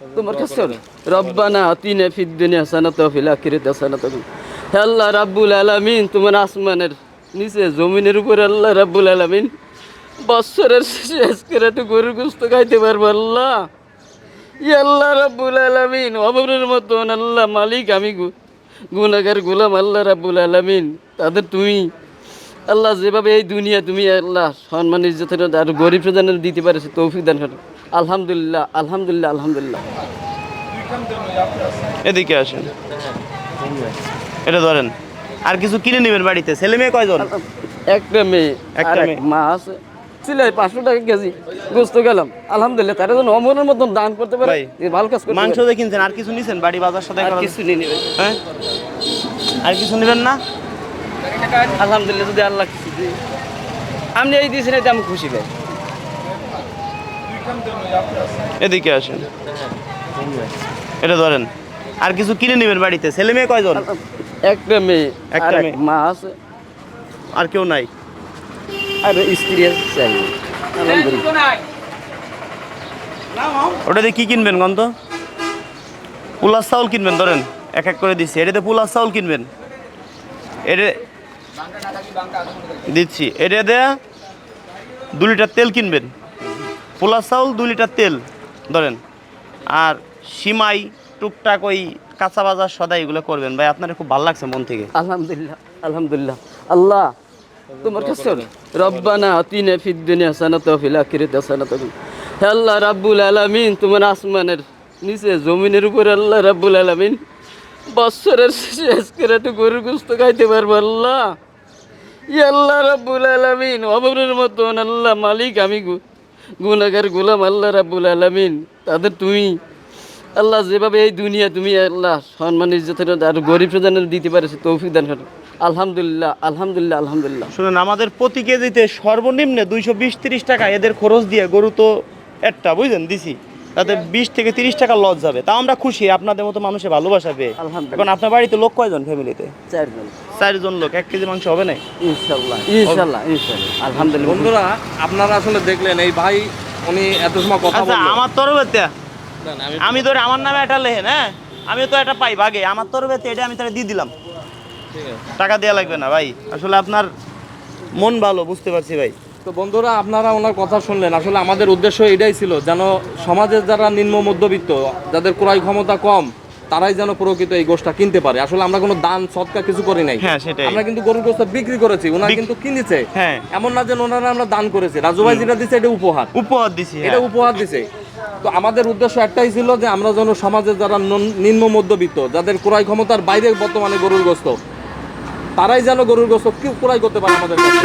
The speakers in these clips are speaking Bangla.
তোমার কাছে রব্বানা আতিনা ফিদ দুনিয়া হাসানাত ওয়া ফিল আখিরাতি হাসানাত হে আল্লাহ রাব্বুল আলামিন, তোমার আসমানের নিচে, জমিনের উপরে আল্লাহ রাব্বুল আলামিন বছরের শেষে আজকের একটু গরুর গোস্ত খাইতে পারব আল্লাহ। আল্লাহ রাব্বুল আলামিন অবরের মতন আল্লাহ মালিক আমি গু- গুনাহগার গোলাম আল্লাহ রাব্বুল আলামিন, তাদের তুমি, আল্লাহ যেভাবে এই দুনিয়া তুমি আল্লাহ সম্মান ইজ্জতের আর গরিব প্রধানের দিতে পারেছে তৌফিক দান করো। আলহামদুলিল্লাহ আলহামদুলিল্লাহ আলহামদুলিল্লাহ। এদিকে আসেন। এটা ধরেন আর কিছু কিনে নেবেন বাড়িতে? ছেলে মেয়ে কয়জন? একটা মেয়ে একটা মেয়ে। মা আছে। ছিল পাঁচশো টাকা কেজি গোস্ত গেলাম। আলহামদুলিল্লাহ তারা যেন অমরের মতন দান করতে পারে ভালো কাজ করতে মাংস। কিনছেন আর কিছু নিছেন বাড়ি বাজার সাথে কিছু নিয়ে নেবে হ্যাঁ? আর কিছু নেবেন না? আলহামদুলিল্লাহ যদি আল্লাহ কিছু দিই আপনি এই দিয়েছেন এতে আমি খুশি ভাই। এদিকে আসেন। এটা ধরেন আর কিছু কিনে নেবেন বাড়িতে? ছেলে মেয়ে কয়জন? একটা মেয়ে একটা মেয়ে। মা আছে। আর কেউ নাই? আর স্ত্রী আছে চাই। ওটা দিয়ে কি কিনবেন গন্ত পুলার চাউল কিনবেন ধরেন এক এক করে দিচ্ছি। এটাতে পুলার চাউল কিনবেন? এটা দিচ্ছি। এটা দেয়া দু লিটার তেল কিনবেন? পোলার চাউল দু লিটার তেল, ধরেন। আর সিমাই, টুকটাক ওই কাঁচা বাজার সদা এগুলো করবেন। ভাই, আপনার খুব ভালো লাগছে মন থেকে। আলহামদুলিল্লাহ আলহামদুলিল্লাহ। আল্লাহ, তোমার কাছে রব্বানা আতিনা ফিদ দুনিয়া হাসানাত ওয়া ফিল আখিরাতি হাসানাত হে আল্লাহ রাব্বুল আলামিন, তোমার আসমানের নিচে, জমিনের উপরে আল্লাহ রাব্বুল আলামিন বছরের শেষে আজকের একটু গরুর গোস্ত খাইতে পারব আল্লাহ। ইয়া আল্লাহ রাব্বুল আলামিন অবরের মতন আল্লাহ মালিক আমি গু- গুলাম গোলাম আল্লাহ রাবুল আলমিন, তাদের তুমি। আল্লাহ যেভাবে এই দুনিয়া, তুমি আল্লাহ সম্মান, ইজ্জতের আর গরিব প্রধানের দিতে পারেছে তৌফিক দান করো। আলহামদুলিল্লাহ আলহামদুলিল্লাহ আলহামদুলিল্লাহ। শুনুন, আমাদের প্রতি কেজিতে সর্বনিম্ন দুইশো বিশ তিরিশ টাকা এদের খরচ দিয়ে গরু তো একটা, বুঝলেন, দিছি। তাতে বিশ থেকে তিরিশ টাকা লস যাবে। তাও আমরা খুশি আপনাদের মতো মানুষের ভালোবাসা পেয়ে। এখন আপনার বাড়িতে লোক কয়জন ফ্যামিলিতে? চারজন। চারজন লোক এক কেজি মাংস হবে না ইনশাল্লাহ ইনশাল্লাহ ইনশাল্লাহ আলহামদুলিল্লাহ। বন্ধুরা আপনারা আসলে দেখলেন এই ভাই উনি এত সময় কথা আচ্ছা আমার না, আমি ধরে আমার নামে একটা লেহেন হ্যাঁ? আমি তো এটা পাই বাগে। আমার তরফেতে এটা আমি তাহলে দিয়ে দিলাম। টাকা দেওয়া লাগবে না ভাই। আসলে আপনার মন ভালো বুঝতে পারছি ভাই। তো বন্ধুরা আপনারা ওনার কথা শুনলেন। আসলে আমাদের উদ্দেশ্য এটাই ছিল যেন সমাজের যারা নিম্ন মধ্যবিত্ত যাদের ক্রয় ক্ষমতা কম তারাই যেন প্রকৃত এই গোষ্ঠটা কিনতে পারে। আসলে আমরা কোনো দান সৎকার কিছু করি নাই। হ্যাঁ, আমরা কিন্তু গরুর গোষ্ঠ বিক্রি করেছি ওনারা কিন্তু কিনেছে। হ্যাঁ। এমন না যে ওনারা আমরা দান করেছি। রাজু ভাই যেটা দিচ্ছে এটা উপহার। উপহার দিছি এটা হ্যাঁ। উপহার দিছে। তো আমাদের উদ্দেশ্য একটাই ছিল যে আমরা যেন সমাজের যারা নিম্ন মধ্যবিত্ত যাদের ক্রয় ক্ষমতার বাইরে বর্তমানে গরুর গোস্ত তারাই যেন গরুর গোস্ত কেউ ক্রয় করতে পারে আমাদের কাছে।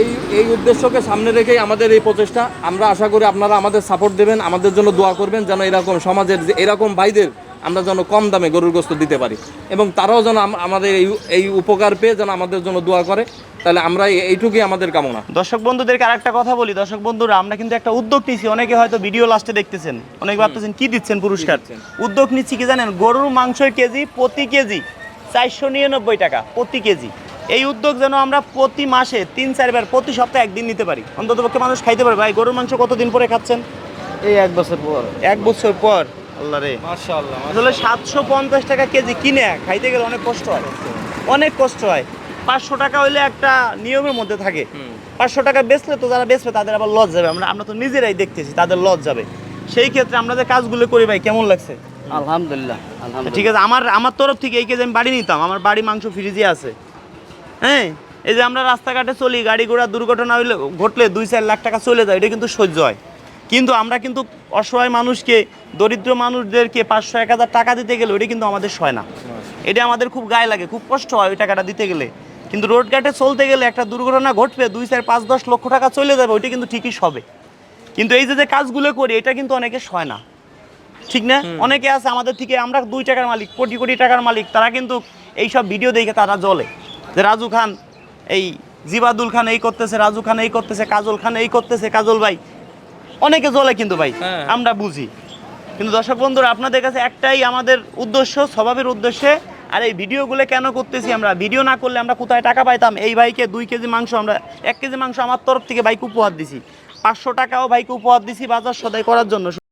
এই এই উদ্দেশ্যকে সামনে রেখেই আমাদের এই প্রচেষ্টা। আমরা আশা করি আপনারা আমাদের সাপোর্ট দেবেন আমাদের জন্য দোয়া করবেন যেন এরকম সমাজের যে এরকম ভাইদের আমরা যেন কম দামে গরুর গোস্ত দিতে পারি। এবং তারাও যেন আমাদের এই এই উপকার পেয়ে যেন আমাদের জন্য দোয়া করে। তাহলে আমরা এইটুকুই আমাদের কামনা। দর্শক বন্ধুদেরকে আরেকটা কথা বলি। দর্শক বন্ধুরা আমরা কিন্তু একটা উদ্যোগ নিচ্ছি অনেকে হয়তো ভিডিও লাস্টে দেখতেছেন। অনেকে ভাবতেছেন কি দিচ্ছেন পুরস্কার? উদ্যোগ নিচ্ছি কি জানেন? গরুর মাংসের কেজি প্রতি কেজি চারশো নিরানব্বই টাকা প্রতি কেজি। এই উদ্যোগ যেন আমরা প্রতি মাসে তিন চারবার প্রতি সপ্তাহে একদিন নিতে পারি। অন্তত পক্ষে মানুষ খাইতে পারে ভাই গরুর মাংস কতদিন পরে খাচ্ছেন? এই এক বছর পর। এক বছর পর? আল্লাহ রে। মাশাআল্লাহ আসলে সাতশো পঞ্চাশ টাকা কেজি কিনে খাইতে গেলে অনেক কষ্ট হয়। অনেক কষ্ট হয়। পাঁচশো টাকা হইলে একটা নিয়মের মধ্যে থাকে। পাঁচশো টাকা বেচলে তো যারা বেচবে তাদের আবার লস যাবে। আমরা আমরা তো নিজেরাই দেখতেছি তাদের লস যাবে। সেই ক্ষেত্রে আমরা যে কাজগুলো করি ভাই কেমন লাগছে? আলহামদুলিল্লাহ আলহামদুলিল্লাহ। ঠিক আছে, আমার আমার তরফ থেকে এই কেজি আমি বাড়ি নিতাম, আমার বাড়ি মাংস ফ্রিজে আছে। হ্যাঁ? এই যে আমরা রাস্তাঘাটে চলি, গাড়ি ঘোড়া দুর্ঘটনা হইলে ঘটলে দুই চার লাখ টাকা চলে যায়, এটা কিন্তু সহ্য হয়। কিন্তু আমরা কিন্তু অসহায় মানুষকে, দরিদ্র মানুষদেরকে পাঁচশো, এক হাজার টাকা দিতে গেলে ওটা কিন্তু আমাদের সয় না। এটা আমাদের খুব গায়ে লাগে, খুব কষ্ট হয় ওই টাকাটা দিতে গেলে। কিন্তু রোড ঘাটে চলতে গেলে একটা দুর্ঘটনা ঘটবে দুই চার, পাঁচ, দশ লক্ষ টাকা চলে যাবে, ওইটা কিন্তু ঠিকই সবে। কিন্তু এই যে যে কাজগুলো করি, এটা কিন্তু অনেকে সয় না। ঠিক না? অনেকে আছে আমাদের থেকে আমরা দুই টাকার মালিক কোটি কোটি টাকার মালিক তারা কিন্তু এই সব ভিডিও দেখে তারা জ্বলে। যে রাজু খান এই জিবাদুল খান এই করতেছে রাজু খান এই করতেছে কাজল খান এই করতেছে কাজল ভাই। অনেকে জ্বলে কিন্তু ভাই হ্যাঁ। আমরা বুঝি। কিন্তু দর্শক বন্ধুরা আপনাদের কাছে একটাই আমাদের উদ্দেশ্য স্বভাবের উদ্দেশ্যে আর এই ভিডিওগুলো কেন করতেছি আমরা? ভিডিও না করলে আমরা কোথায় টাকা পাইতাম? এই ভাইকে দুই কেজি মাংস আমরা এক কেজি মাংস আমার তরফ থেকে বাইক উপহার দিছি। পাঁচশো টাকাও বাইক উপহার দিছি বাজার সদাই করার জন্য।